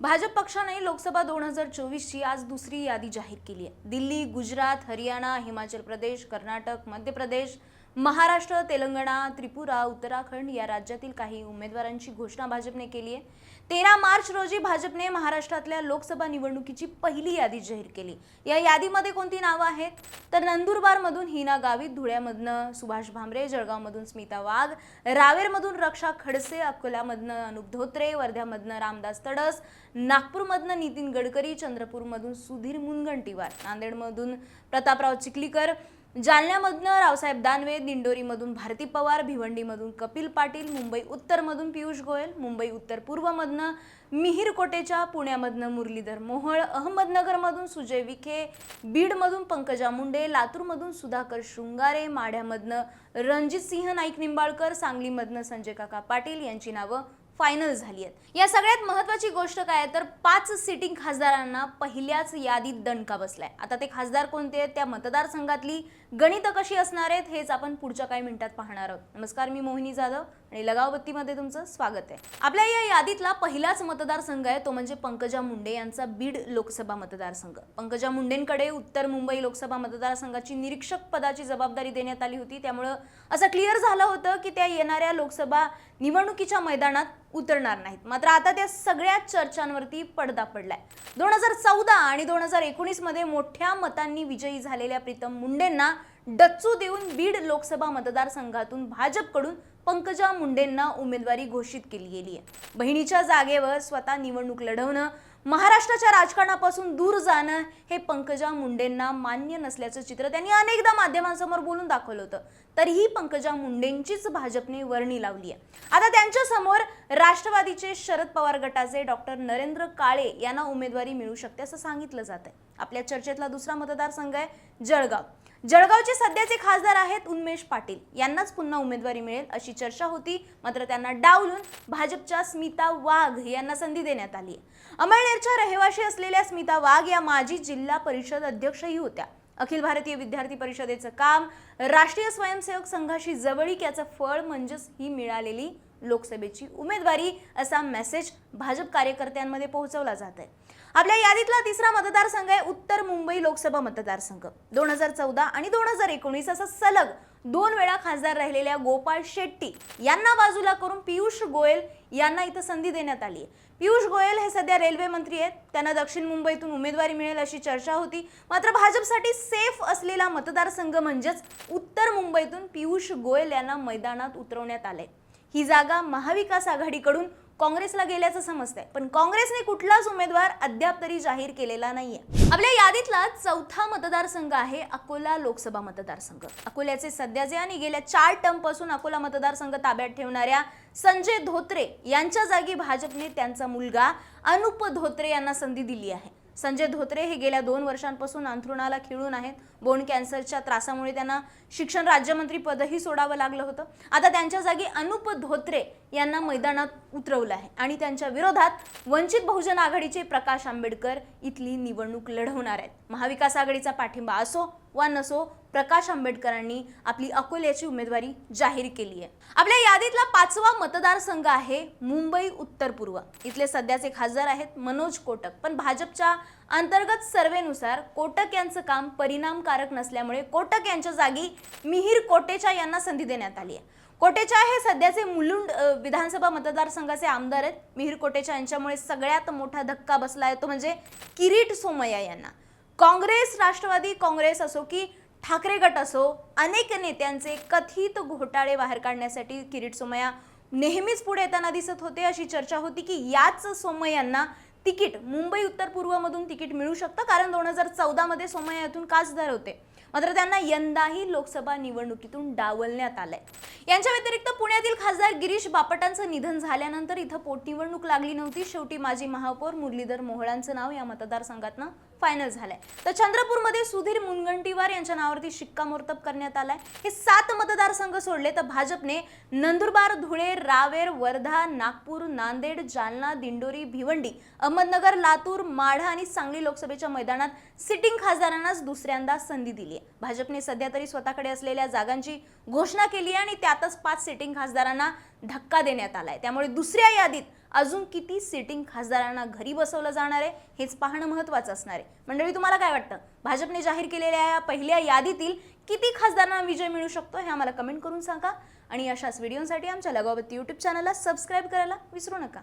भाजप पक्षाने लोकसभा दोन हजार चोवीसची आज दुसरी यादी जाहीर केली आहे. दिल्ली गुजरात हरियाणा हिमाचल प्रदेश कर्नाटक मध्य प्रदेश महाराष्ट्र तेलंगणा त्रिपुरा उत्तराखंड या राज्यातील काही उमेदवारांची घोषणा भाजपने केली आहे. तेरा मार्च रोजी भाजपने महाराष्ट्रातल्या लोकसभा निवडणुकीची पहिली यादी जाहीर केली. या यादीमध्ये कोणती नावं आहेत? तर नंदुरबारमधून हिना गावित धुळ्यामधनं सुभाष भामरे जळगावमधून स्मिता वाघ रावेरमधून रक्षा खडसे अकोल्यामधनं अनुप धोत्रे वर्ध्यामधनं रामदास तडस नागपूरमधनं नितीन गडकरी चंद्रपूरमधून सुधीर मुनगंटीवार नांदेडमधून प्रतापराव चिखलीकर जालन्यामधनं रावसाहेब दानवे दिंडोरीमधून भारती पवार भिवंडीमधून कपिल पाटील मुंबई उत्तरमधून पियुष गोयल मुंबई उत्तर पूर्वमधनं मिहीर कोटेच्या पुण्यामधनं मुरलीधर मोहोळ अहमदनगरमधून सुजय विखे बीडमधून पंकजा मुंडे लातूरमधून सुधाकर शृंगारे माढ्यामधनं रणजित सिंह नाईक निंबाळकर सांगलीमधनं संजय काका पाटील यांची नावं फायनल झाली आहेत. या सगळ्यात महत्वाची गोष्ट काय आहे? तर पाच सिटिंग खासदारांना पहिल्याच यादीत दणका बसलाय. आता ते खासदार कोणते आहेत? त्या मतदारसंघातली गणितं कशी असणार आहेत? हेच आपण पुढच्या काही मिनिटात पाहणार आहोत. नमस्कार मी मोहिनी जाधव आणि लगावबत्तीमध्ये तुमचं स्वागत आहे. आपल्या या यादीतला पहिलाच मतदारसंघ आहे तो म्हणजे पंकजा मुंडे यांचा बीड लोकसभा मतदारसंघ. पंकजा मुंडेंकडे उत्तर मुंबई लोकसभा मतदारसंघाची निरीक्षक पदाची जबाबदारी देण्यात आली होती. त्यामुळं असं क्लिअर झालं होतं की त्या येणाऱ्या लोकसभा निवडणुकीच्या मैदानात उतरणार नाहीत. मात्र आता त्या सगळ्या चर्चांवरती पडदा पडलाय. दोन हजार चौदा आणि दोन हजार एकोणीसमध्ये मोठ्या मतांनी विजयी झालेल्या प्रीतम मुंडेंना डच्चू देऊन बीड लोकसभा मतदारसंघातून भाजपकडून पंकजा मुंडेंना उमेदवारी घोषित केली गेली आहे बहिणीच्या जागेवर स्वतः निवडणूक लढवणं महाराष्ट्राच्या राजकारणापासून दूर जाणं हे पंकजा मुंडेंना मान्य नसल्याचं चित्र त्यांनी अनेकदा माध्यमांसमोर बोलून दाखवलं होतं. तरीही पंकजा मुंडेंचीच भाजपने वर्णी लावली आहे. आता त्यांच्यासमोर राष्ट्रवादीचे शरद पवार गटाचे डॉक्टर नरेंद्र काळे यांना उमेदवारी मिळू शकते असं सांगितलं जात आहे आपल्या चर्चेतला दुसरा मतदारसंघ आहे जळगाव. जळगावचे सध्याचे खासदार आहेत उन्मेष पाटील. यांनाच पुन्हा उमेदवारी मिळेल अशी चर्चा होती मात्र त्यांना डावलून भाजपच्या स्मिता वाघ यांना संधी देण्यात आली अमळनेरच्या रहिवाशी असलेल्या स्मिता वाघ या माजी जिल्हा परिषद अध्यक्षही होत्या. अखिल भारतीय विद्यार्थी परिषदेचं काम राष्ट्रीय स्वयंसेवक संघाशी जवळीक याचं फळ म्हणजेच ही मिळालेली लोकसभेची उमेदवारी असा मेसेज भाजप कार्यकर्त्यांमध्ये पोहोचवला जात आहे आपल्या यादीतला तिसरा मतदारसंघ आहे उत्तर मुंबई लोकसभा मतदारसंघ. दोन हजार चौदा आणि दोन हजार एकोणीस असा सलग दोन वेळा खासदार राहिलेल्या गोपाळ शेट्टी यांना बाजूला करून पियुष गोयल यांना इथं संधी देण्यात आली आहे. पियुष गोयल हे सध्या रेल्वे मंत्री आहेत. त्यांना दक्षिण मुंबईतून उमेदवारी मिळेल अशी चर्चा होती. मात्र भाजपसाठी सेफ असलेला मतदारसंघ म्हणजेच उत्तर मुंबईतून पियुष गोयल यांना मैदानात उतरवण्यात आले ही जागा महाविकास आघाडीकडून काँग्रेसला गेल्याचं समजतंय. पण काँग्रेसने कुठलाच उमेदवार अद्याप तरी जाहीर केलेला नाहीये. आपल्या यादीतला चौथा मतदारसंघ आहे अकोला लोकसभा मतदारसंघ. अकोल्याचे सध्याचे आणि गेल्या चार टर्मपासून अकोला मतदारसंघ ताब्यात ठेवणाऱ्या संजय धोत्रे यांच्या जागी भाजपने त्यांचा मुलगा अनुप धोत्रे यांना संधी दिली आहे. संजय धोत्रे हे गेल्या दोन वर्षांपासून अंथरुणाला खिळून आहेत. बोन कॅन्सरच्या त्रासामुळे त्यांना शिक्षण राज्यमंत्री पदही सोडावं लागलं होतं. आता त्यांच्या जागी अनुप धोत्रे यांना मैदानात उतरवलं आहे. आणि त्यांच्या विरोधात वंचित बहुजन आघाडीचे प्रकाश आंबेडकर इथली निवडणूक लढवणार आहेत. महाविकास आघाडीचा पाठिंबा असो वा नसो प्रकाश आंबेडकरांनी आपली अकोल्याची उमेदवारी जाहीर केली आहे. आपल्या यादीतला पाचवा मतदारसंघ आहे मुंबई उत्तर पूर्व. इथले सध्याचे खासदार आहेत मनोज कोटक. पण भाजपच्या अंतर्गत सर्वेनुसार कोटक यांचं काम परिणामकारक नसल्यामुळे कोटक यांच्या जागी मिहीर कोटेचा यांना संधी देण्यात आली आहे. कोटेचा हे सध्याचे मुलुंड विधानसभा मतदारसंघाचे आमदार आहेत. मिहीर कोटेचा यांच्यामुळे सगळ्यात मोठा धक्का बसला आहे. तो म्हणजे किरीट सोमय्या यांना. काँग्रेस राष्ट्रवादी काँग्रेस असो की ठाकरे गट असो अनेक नेत्यांचे कथित घोटाळे बाहेर काढण्यासाठी किरीट सोमय्या नेहमीच पुढे येताना दिसत होते. अशी चर्चा होती की याच सोमय्यांना तिकीट मुंबई उत्तर पूर्वमधून तिकीट मिळू शकतं कारण दोन हजार चौदामध्ये सोमय्या येथून खासदार होते. मात्र त्यांना यंदाही लोकसभा निवडणुकीतून डावलण्यात आलंय. यांच्या व्यतिरिक्त पुण्यातील खासदार गिरीश बापटांचं निधन झाल्यानंतर इथं पोटनिवडणूक लागली नव्हती. शेवटी माजी महापौर मुरलीधर मोहळांचं नाव या मतदारसंघातनं फायनल झालंय. तर चंद्रपूरमध्ये सुधीर मुनगंटीवार यांच्या नावावरती शिक्कामोर्तब करण्यात आलाय. हे सात मतदारसंघ सोडले तर भाजपने नंदुरबार धुळे रावेर वर्धा नागपूर नांदेड जालना दिंडोरी भिवंडी अहमदनगर लातूर माढा आणि सांगली लोकसभेच्या मैदानात सिटिंग खासदारांनाच दुसऱ्यांदा संधी दिली आहे. भाजपने सध्या तरी स्वतःकडे असलेल्या जागांची घोषणा केली आहे आणि त्यातच पाच सिटिंग खासदारांना धक्का देण्यात आलाय. त्यामुळे दुसऱ्या यादीत अजून किती सिटिंग खासदारांना घरी बसवलं जाणार आहे हेच पाहणं महत्त्वाचं असणार आहे. मंडळी तुम्हाला काय वाटतं? भाजपने जाहीर केलेल्या या पहिल्या यादीतील किती खासदारांना विजय मिळू शकतो हे आम्हाला कमेंट करून सांगा. आणि अशाच व्हिडिओसाठी आमच्या लगावती यूट्यूब चॅनलला सबस्क्राईब करायला विसरू नका.